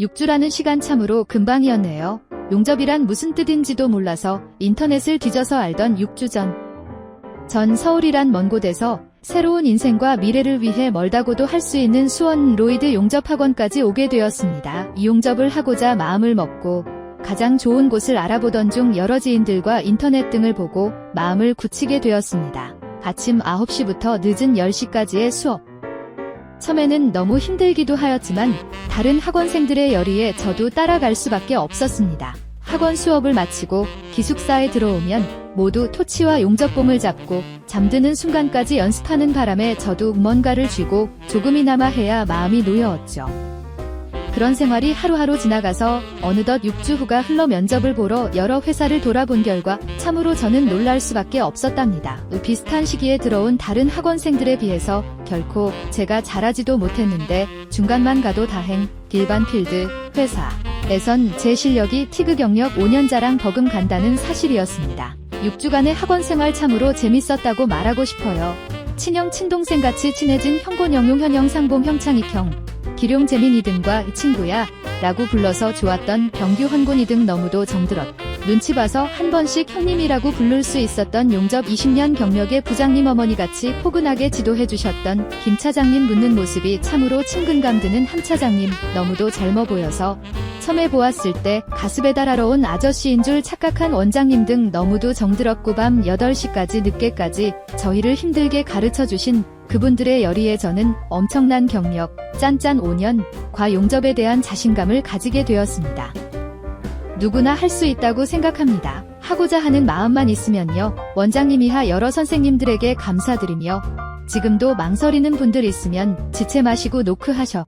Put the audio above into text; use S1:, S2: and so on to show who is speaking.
S1: 6주라는 시간 참으로 금방이었네요. 용접이란 무슨 뜻인지도 몰라서 인터넷을 뒤져서 알던 6주 전. 전 서울이란 먼 곳에서 새로운 인생과 미래를 위해 멀다고도 할 수 있는 수원 로이드 용접학원까지 오게 되었습니다. 이 용접을 하고자 마음을 먹고 가장 좋은 곳을 알아보던 중 여러 지인들과 인터넷 등을 보고 마음을 굳히게 되었습니다. 아침 9시부터 늦은 10시까지의 수업. 처음에는 너무 힘들기도 하였지만 다른 학원생들의 열의에 저도 따라갈 수밖에 없었습니다. 학원 수업을 마치고 기숙사에 들어오면 모두 토치와 용접봉을 잡고 잠드는 순간까지 연습하는 바람에 저도 뭔가를 쥐고 조금이나마 해야 마음이 놓여왔죠. 그런 생활이 하루하루 지나가서 어느덧 6주 후가 흘러 면접을 보러 여러 회사를 돌아본 결과 참으로 저는 놀랄 수밖에 없었답니다. 비슷한 시기에 들어온 다른 학원생들에 비해서 결코 제가 잘하지도 못했는데 중간만 가도 다행, 일반 필드, 회사 에선 제 실력이 티그 경력 5년 자랑 버금간다는 사실이었습니다. 6주간의 학원 생활 참으로 재밌었다고 말하고 싶어요. 친형 친동생 같이 친해진 형곤 영용 현영 상봉 형창익형 기룡 재민이 등과 친구야 라고 불러서 좋았던 헌곤이 등 너무도 정들었. 눈치 봐서 한 번씩 형님이라고 부를 수 있었던 용접 20년 경력의 부장님 어머니 같이 포근하게 지도해 주셨던 김 차장님 묻는 모습이 참으로 친근감 드는 함 차장님 너무도 젊어 보여서 처음에 보았을 때 가슴에 달아러 온 아저씨인 줄 착각한 원장님 등 너무도 정들었고 밤 8시까지 늦게까지 저희를 힘들게 가르쳐 주신 그분들의 열의에 저는 엄청난 경력, 짠짠 5년, 과 용접에 대한 자신감을 가지게 되었습니다. 누구나 할 수 있다고 생각합니다. 하고자 하는 마음만 있으면요. 원장님 이하 여러 선생님들에게 감사드리며 지금도 망설이는 분들 있으면 지체 마시고 노크하셔.